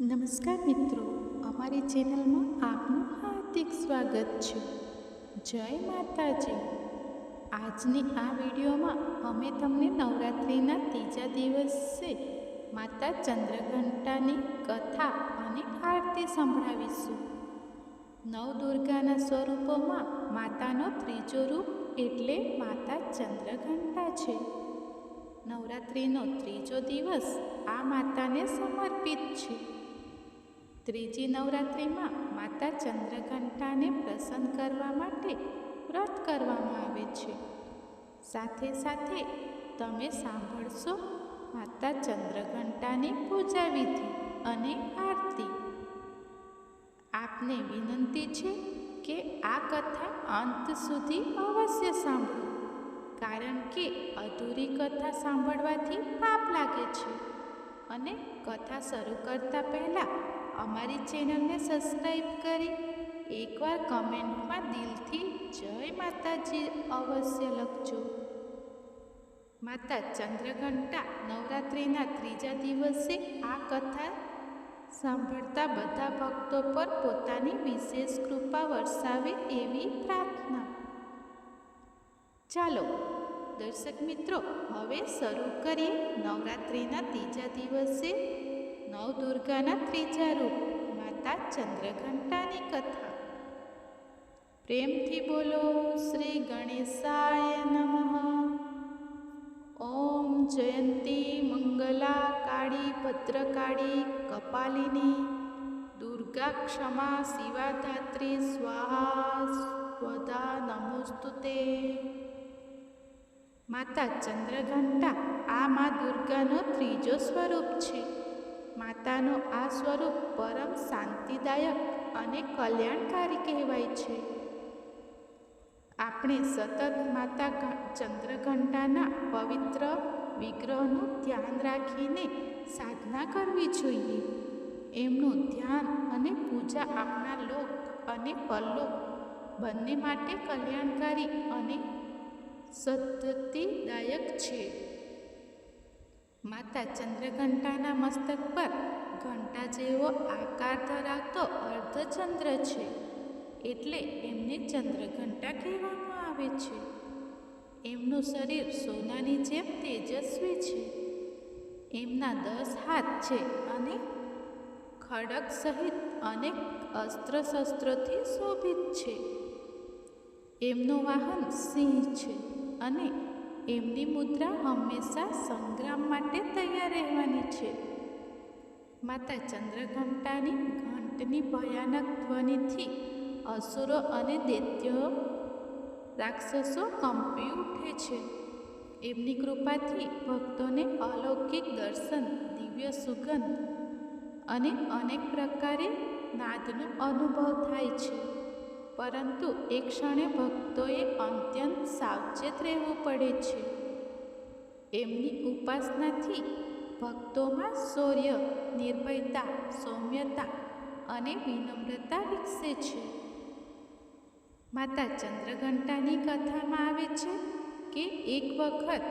નમસ્કાર મિત્રો, અમારી ચેનલમાં આપનું હાર્દિક સ્વાગત છે. જય માતાજી. આજની આ વિડીયોમાં અમે તમને નવરાત્રિના ત્રીજા દિવસે માતા ચંદ્રઘંટાની કથા અને આરતી સંભળાવીશું. નવદુર્ગાના સ્વરૂપોમાં માતાનો ત્રીજો રૂપ એટલે માતા ચંદ્રઘંટા છે. નવરાત્રિનો ત્રીજો દિવસ આ માતાને સમર્પિત છે. ત્રીજી નવરાત્રિમાં માતા ચંદ્રઘંટાને પ્રસન્ન કરવા માટે વ્રત કરવામાં આવે છે. સાથે સાથે તમે સાંભળશો માતા ચંદ્રઘંટાની પૂજા વિધિ અને આરતી. આપને વિનંતી છે કે આ કથા અંત સુધી અવશ્ય સાંભળો, કારણ કે અધૂરી કથા સાંભળવાથી પાપ લાગે છે અને કથા શરૂ કરતા પહેલાં અમારી ચેનલને સબસ્ક્રાઈબ કરી એકવાર કમેન્ટમાં દિલથી જય માતાજી અવશ્ય લખજો. માતા ચંદ્રઘંટા નવરાત્રિના ત્રીજા દિવસે આ કથા સાંભળતા બધા ભક્તો પર પોતાની વિશેષ કૃપા વરસાવે એવી પ્રાર્થના. ચાલો, દર્શક મિત્રો, હવે શરૂ કરીએ નવરાત્રિના ત્રીજા દિવસે નવદુર્ગાના ત્રીજા રૂપ માતા ચંદ્રઘંટાની કથા. પ્રેમથી બોલો, શ્રી ગણેશાય નમઃ. ઓમ જયંતી મંગલા કાળી ભદ્રકાળી કપાલિની. દુર્ગા ક્ષમા શિવાધાત્રી સ્વાહા નમોસ્તુ તે. માતા ચંદ્રઘંટા, આ મા દુર્ગાનો ત્રીજો સ્વરૂપ છે. માતાનો આ સ્વરૂપ પરમ શાંતિદાયક અને કલ્યાણકારી કહેવાય છે. આપણે સતત માતા ચંદ્રઘંટાના પવિત્ર વિગ્રહનું ધ્યાન રાખીને સાધના કરવી જોઈએ. એમનું ધ્યાન અને પૂજા આપણા લોક અને પરલોક બંને માટે કલ્યાણકારી અને સદ્ધતિદાયક છે. માતા ચંદ્રઘંટાના મસ્તક પર ઘંટા જેવો આકાર ધરાવતો અર્ધચંદ્ર છે. એટલે એમને ચંદ્રઘંટા કહેવામાં આવે છે. એમનું શરીર સોનાની જેમ તેજસ્વી છે. એમના દસ હાથ છે અને ખડક સહિત અનેક અસ્ત્ર શસ્ત્રોથી શોભિત છે. એમનું વાહન સિંહ છે અને એમની મુદ્રા હંમેશા સંગ્રામ માટે તૈયાર રહેવાની છે. માતા ચંદ્રઘંટાની ઘંટની ભયાનક ધ્વનિથી અસુરો અને દૈત્યો રાક્ષસો કંપી ઉઠે છે. એમની કૃપાથી ભક્તોને અલૌકિક દર્શન, દિવ્ય સુગંધ અને અનેક પ્રકારે નાદનો અનુભવ થાય છે. પરંતુ એ ક્ષણે ભક્તોએ અત્યંત સાવચેત રહેવું પડે છે. એમની ઉપાસનાથી ભક્તોમાં શૌર્ય, નિર્ભયતા, સૌમ્યતા અને વિનમ્રતા વિકસે છે. માતા ચંદ્રઘંટાની કથામાં આવે છે કે એક વખત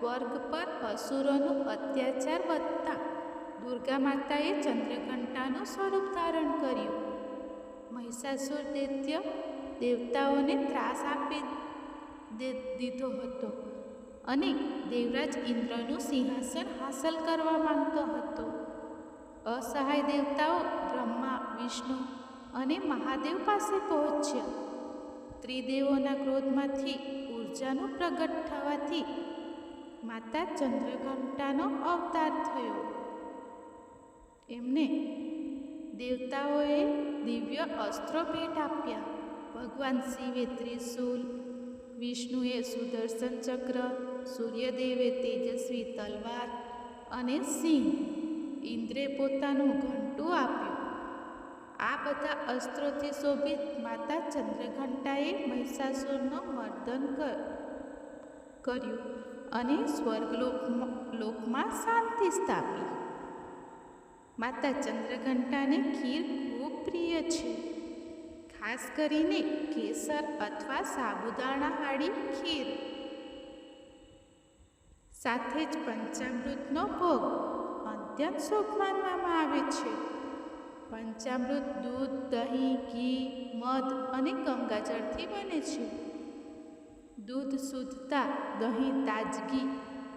સ્વર્ગ પર અસુરોનું અત્યાચાર વધતા દુર્ગા માતાએ ચંદ્રઘંટાનું સ્વરૂપ ધારણ કર્યું. મહિષાસુર દૈત્ય દેવતાઓને ત્રાસ આપી દીધો હતો અને દેવરાજ ઇન્દ્રનું સિંહાસન હાંસલ કરવા માંગતો હતો. અસહાય દેવતાઓ બ્રહ્મા, વિષ્ણુ અને મહાદેવ પાસે પહોંચ્યા. ત્રિદેવોના ક્રોધમાંથી ઉર્જાનું પ્રગટ થવાથી માતા ચંદ્રઘંટાનો અવતાર થયો. એમને દેવતાઓએ દિવ્ય અસ્ત્રો ભેટ આપ્યા. ભગવાન શિવે ત્રિશૂલ, વિષ્ણુએ સુદર્શન ચક્ર, સૂર્યદેવે તેજસ્વી તલવાર અને સિંહ. ઇન્દ્રે પોતાનું ઘંટું આપ્યું. આ બધા અસ્ત્રોથી શોભિત માતા ચંદ્રઘંટાએ મહિષાસુરનો મર્દન કર્યું અને સ્વર્ગલોક લોકમાં શાંતિ સ્થાપી. માતા ચંદ્રઘંટાને ખીર ખૂબ પ્રિય છે. ખાસ કરીને કેસર અથવા સાબુદાણા હાડી ખીર. સાથે જ પંચામૃતનો ભોગ અત્યંત શુભ માનવામાં આવે છે. પંચામૃત દૂધ, દહીં, ઘી, મધ અને ગંગાજળથી બને છે. દૂધ શુદ્ધતા, દહીં તાજગી,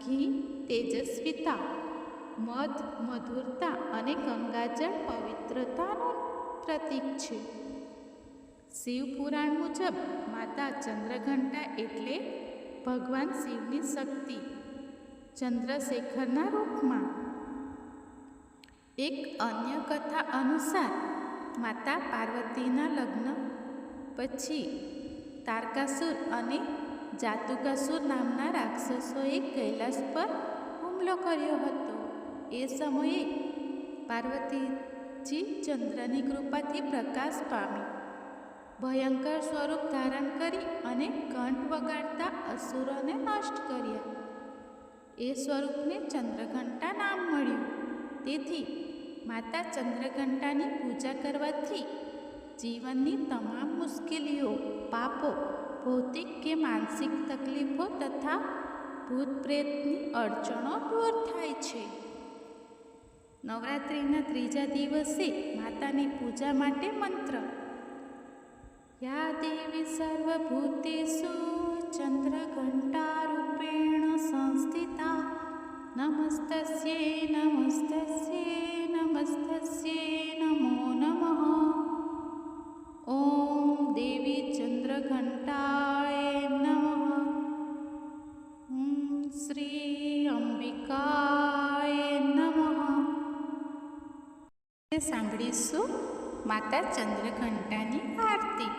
ઘી તેજસ્વીતા મધ, મધુરતા અને ગંગાજળ પવિત્રતાનું પ્રતીક છે. શિવ પુરાણ મુજબ માતા ચંદ્રઘંટા એટલે ભગવાન શિવની શક્તિ. ચંદ્રશેખરના રૂપમાં એક અન્ય કથા અનુસાર માતા પાર્વતીના લગ્ન પછી તારકાસુર અને જાતુકાસુર નામના રાક્ષસોએ કૈલાસ પર હુમલો કર્યો હતો. એ સમયે પાર્વતીજી ચંદ્રની કૃપાથી પ્રકાશ પામી. ભયંકર સ્વરૂપ ધારણ કરી અને ઘંટ વગાડતા અસુરોને નષ્ટ કર્યા. એ સ્વરૂપને ચંદ્રઘંટા નામ મળ્યું. તેથી માતા ચંદ્રઘંટાની પૂજા કરવાથી જીવનની તમામ મુશ્કેલીઓ, પાપો, ભૌતિક કે માનસિક તકલીફો તથા ભૂત પ્રેતની અડચણો દૂર થાય છે. નવરાત્રિના ત્રીજા દિવસે માતાની પૂજા માટે મંત્ર યા દેવી સર્વભૂતેષુ ચંદ્રઘંટારૂપેણ સંસ્થિતા નમસ્તસ્યે નમસ્તસ્યે નમસ્તસ્યે નમો નમઃ ઓમ દેવી સાંભળીશું માતા ચંદ્રઘંટાની આરતી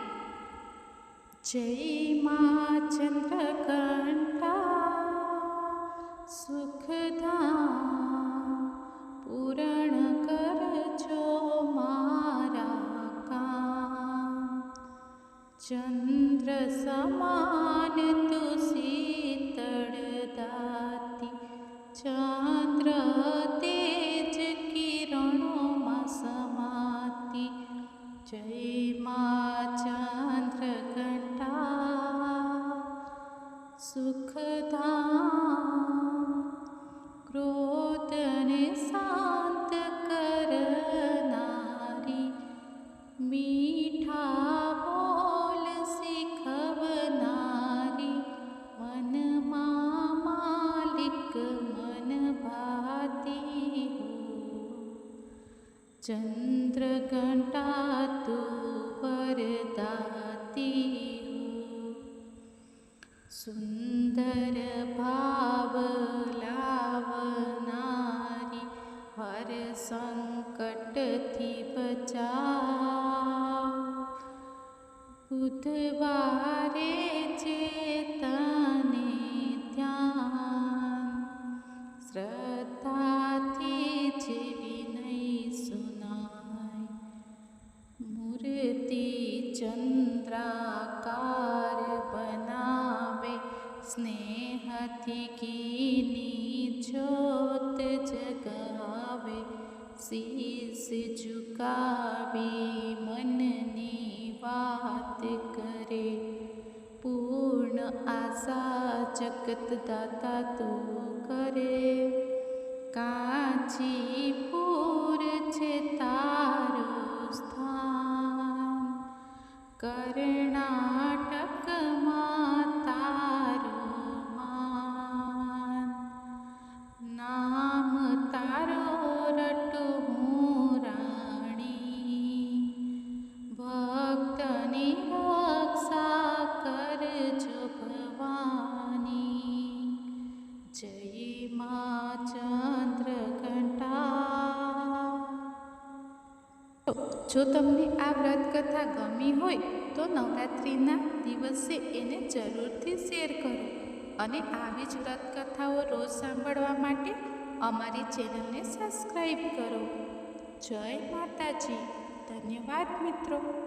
જય મા ચંદ્રઘંટા સુખદા પૂરણ કરજો મારા કામ ચંદ્ર સમાન चन्द्रघण्टा तु पर दाति हर भावलाभनार सङ्कटि पचा बुधवाे चेतनि ध्यान। श्र સ્નેહથી ઘીની જ્યોત જગાવે શીશ ઝુકાવી મનની વાત કરે પૂર્ણ આશા જગત દાતા તું જો તમને આ વ્રત કથા ગમી હોય તો નવરાત્રિના દિવસે એને જરૂરથી શેર કરો અને આવી જ વ્રત કથાઓ રોજ સાંભળવા માટે અમારી ચેનલને સબસ્ક્રાઈબ કરો. જય માતાજી. ધન્યવાદ મિત્રો.